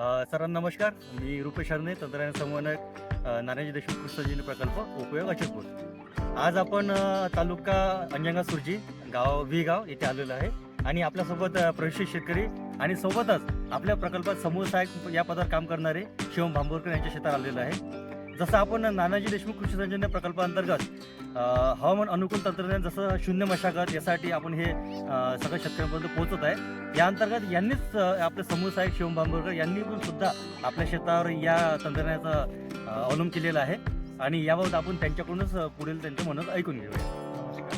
सरांना नमस्कार. मी रुपेश हरणे तंत्रज्ञान संगणक अ, नानाजी देशमुख कृष्णजीन प्रकल्प उपयोग अचलपूर आज आपण तालुका अंजंगा सुरजी गाव वी गाव येथे आलेलो आहे. आणि आपल्यासोबत प्रशिक्षित शेतकरी आणि सोबतच आपल्या प्रकल्पात समूह सहाय्यक या पदावर काम करणारे शिवम भांबोरकर यांच्या शेतात आलेलं आहे. जसं आपण नानाजी देशमुख कृषी संजन्य प्रकल्पाअंतर्गत हवामान अनुकूल तंत्रज्ञान जसं शून्य मशागत यासाठी आपण हे सगळं सगळ्या शेतकऱ्यांपर्यंत पोहोचत आहे. या अंतर्गत यांनीच आपले समूह साहेब शिवम बांबोरकर यांनी पण सुद्धा आपल्या शेतावर या तंत्रज्ञानाचा अवलंब केलेला आहे. आणि याबाबत आपण त्यांच्याकडूनच पुढील त्यांच्या म्हणत ऐकून घेऊया. नमस्कार.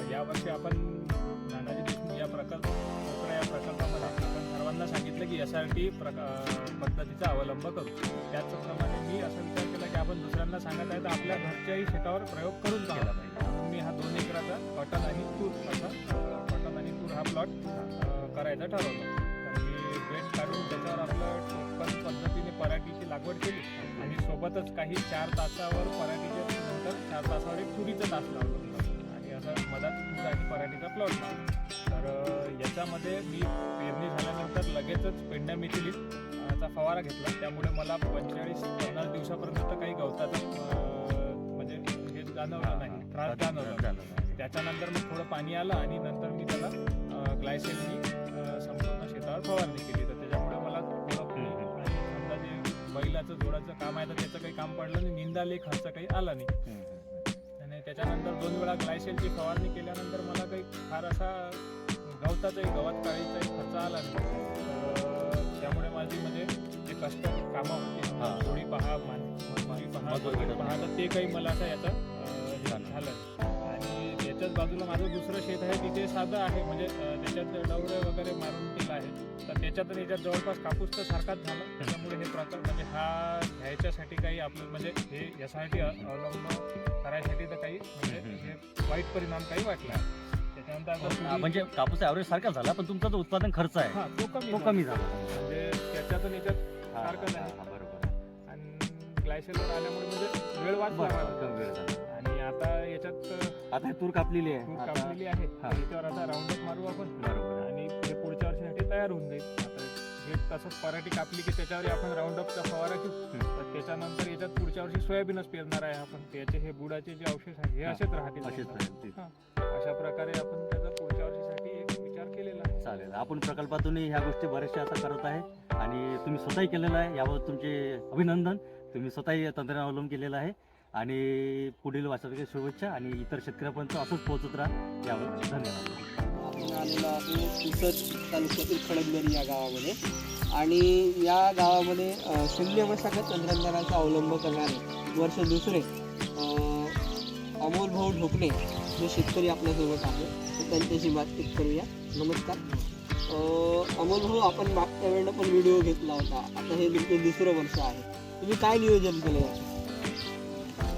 शिवम यावर्षी आपण सर्वांना सांगितलं की एस आर टी प्रका पद्धतीचा अवलंब करू. त्याचप्रमाणे मी असं विचार केला की आपण दुसऱ्यांना सांगत आहे तर आपल्या घरच्याही शेतावर प्रयोग करून केला पाहिजे. मी हा दोन एकराचा कॉटन आणि तूर असा कॉटन आणि तूर हा प्लॉट करायचा ठरवला. तर मी काढून त्याच्यावर आपलं टोकन पद्धतीने पराठीची लागवड केली आणि सोबतच काही चार तासावर पराठीच्या नंतर चार तासावर एक तुरीचं तास लावलं. आणि असं मधात तूर आणि पराठीचा प्लॉट लावला तर याच्यामध्ये मी पेरणी झाल्यानंतर लगेचच पेंड्या चा फवारा घेतला. त्यामुळे मला पंचेचाळीस पन्नास दिवसापर्यंत तर काही गवताचं अ, म्हणजे हे जाणवलं नाही. त्रास जाणवला. त्याच्यानंतर मग थोडं पाणी आलं आणि नंतर मी त्याला ग्लायसेलनी संपूर्ण शेतावर फवारणी केली. तर त्याच्यामुळे मला समजा जे बैलाचं जोडाचं काम आहे तर त्याचं काही काम पडलं नाही. निंदाले खर्च काही आला नाही. आणि त्याच्यानंतर दोन वेळा ग्लायसेलची फवारणी केल्यानंतर मला काही फार असा गवताचाही गवत काळीचाही खर्च आला नाही त्यामुळे माझी म्हणजे जे कष्ट कामं होती हा. थोडी पहा थोडी पहा. पहा तर ते काही मला असं याचं झालं. आणि याच्याच बाजूला माझं दुसरं शेत आहे तिथे साधं आहे म्हणजे त्याच्यात डवरे वगैरे मारून केलं आहे तर त्याच्यात याच्यात जवळपास कापूस तर सारखाच झाला त्याच्यामुळे हे प्रकल्प म्हणजे हा घ्यायच्यासाठी काही आपलं म्हणजे हे यासाठी अवलंब करायसाठी तर काही म्हणजे. हे वाईट परिणाम काही वाटला त्याच्यानंतर आता अ, तुरी- म्हणजे कापूस ॲव्हरेज सारखा झाला पण तुमचा जो उत्पादन खर्च आहे हा तो कमी तो झाला. कमी झाला म्हणजे त्याच्यात आणि याच्यात सारखं नाही. हा, बरोबर आणि ग्लायसेलवर आल्यामुळे म्हणजे वेळ वाचला बरं, मला. कमी वेळ झाला. आणि आता याच्यात आता हे तूर कापलेली आहे तूर आता- कापलेली आहे हा. याच्यावर आता राऊंडअप मारू आपण बरोबर आहे. आणि ते पुढच्या वर्षीसाठी तयार होऊन जाईल आता हे तसंच पराठी कापली की त्याच्यावर आपण राऊंडअपचा फवारा घेऊ हम्म. तर त्याच्यानंतर याच्यात पुढच्या वर्षी सोयाबीनच पेरणार आहे आपण त्याचे हे बुडाचे जे अवशेष आहे हे हा. असेच राहतील असेच. राहील ते. अशा प्रकारे आपण आपण प्रकल्पातूनही ह्या गोष्टी बऱ्याचशा आता करत आहे. आणि तुम्ही स्वतःही केलेलं आहे. यावर तुमचे अभिनंदन. तुम्ही स्वतःही तंत्रज्ञान अवलंब केलेलं आहे. आणि पुढील वाचनाच्या शुभेच्छा आणि इतर शेतकऱ्यापर्यंत असंच पोहोचत राहा. यावर धन्यवाद. आपण आलेलो आहे पुसद तालुक्यातील खडकदरी या गावामध्ये. आणि या गावामध्ये शून्य शून्य मशागत तंत्रज्ञानाचा अवलंब करणारे वर्ष दुसरे अमोल भाऊ ढोकणे जे शेतकरी आपल्यासोबत आहे तर त्यांच्याशी बातचीत करूया. नमस्कार. अमोल भाऊ आपण मागच्या वेळेला पण व्हिडिओ घेतला होता. आता हे तुमचं दुसरं वर्ष आहे. तुम्ही काय नियोजन केलं याचं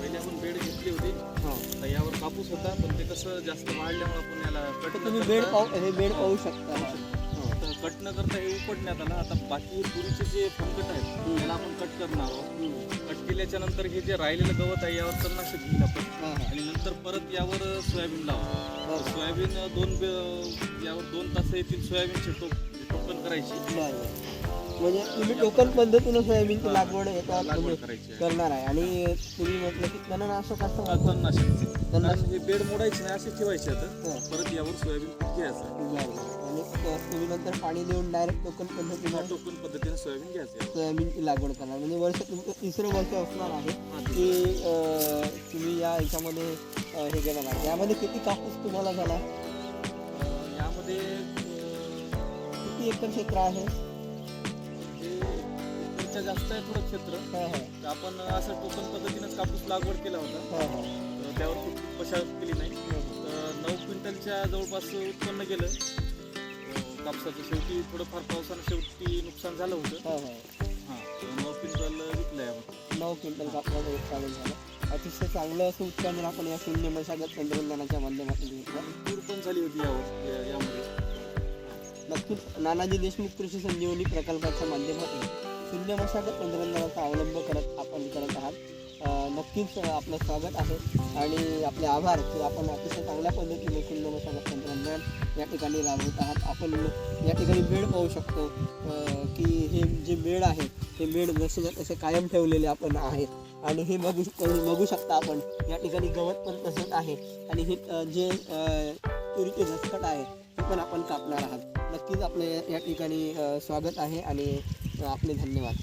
पहिले आपण बेड घेतली होती. हां. तर यावर कापूस होता पण ते कसं जास्त वाढल्यामुळे आपण याला तर तुम्ही बेड पाहू हे बेड पाहू शकता. कट न करता हे उपटण्यात आलं आता बाकी तुरीचे जे फनकट आहेत त्याला आपण कट करणार आहोत. कट केल्याच्यानंतर हे जे राहिलेलं गवत आहे यावर तणनाशक घेईल आपण आणि नंतर परत यावर सोयाबीन लावा. सोयाबीन दोन यावर दोन तास येतील सोयाबीनचे टोक टोकन करायची. म्हणजे तुम्ही टोकन पद्धतीनं सोयाबीनची लागवड. करणार आहे आणि तुम्ही म्हटलं की तणनाशक असं तणनाशक तणनाशक बेड मोडायचे नाही असे ठेवायचे आता. परत यावर सोयाबीन घ्यायचं. आणि नंतर पाणी देऊन डायरेक्ट टोकन पद्धतीनं टोकन पद्धतीने सोयाबीन घ्यायचं यावर. सोयाबीनची लागवड करणार. म्हणजे वर्ष तुमचं तिसरं वर्ष असणार आहे की तुम्ही या याच्यामध्ये हे केलं नाही यामध्ये किती कापूस तुम्हाला झाला? यामध्ये किती एकर क्षेत्र आहे? एकरच्या जास्त आहे थोडं क्षेत्र. तर आपण असं टोकन पद्धतीनंच कापूस लागवड केला होता. त्यावर खूप मशागत केली नाही. नऊ क्विंटलच्या जवळपास उत्पन्न केलं कापसाचं शेवटी थोडंफार पावसानं शेवटी नुकसान झालं होतं. हां हां. हां तर नऊ क्विंटल विकलं आहे आपण. नऊ क्विंटल कापसाचं उत्पादन झालं. अतिशय चांगलं असं उत्पादन आपण या शून्य मशागत तंत्रज्ञानाच्या माध्यमातून घेतलं. तूर पण झाली होती यावर या- यामध्ये. नक्कीच नानाजी देशमुख कृषी संजीवनी प्रकल्पाच्या माध्यमातून शून्य मशागत तंत्रज्ञानाचा अवलंब करत आपण करत आहात. नक्कीच आपलं स्वागत आहे आणि आपले आभार की आपण अतिशय चांगल्या पद्धतीने शून्य मशागत तंत्रज्ञान या ठिकाणी राबवत आहात. आपण या ठिकाणी वेळ पाहू शकतो की हे जे मेळ आहे हे मेळ जसे तसे कायम ठेवलेले आपण आहेत. आणि हे बघू बघू शकता आपण या ठिकाणी गवत पण तसंच आहे. आणि हे जे तुरीचे झटपट आहे ते पण आपण कापणार आहात. नक्कीच आपले या ठिकाणी स्वागत आहे आणि आपले धन्यवाद.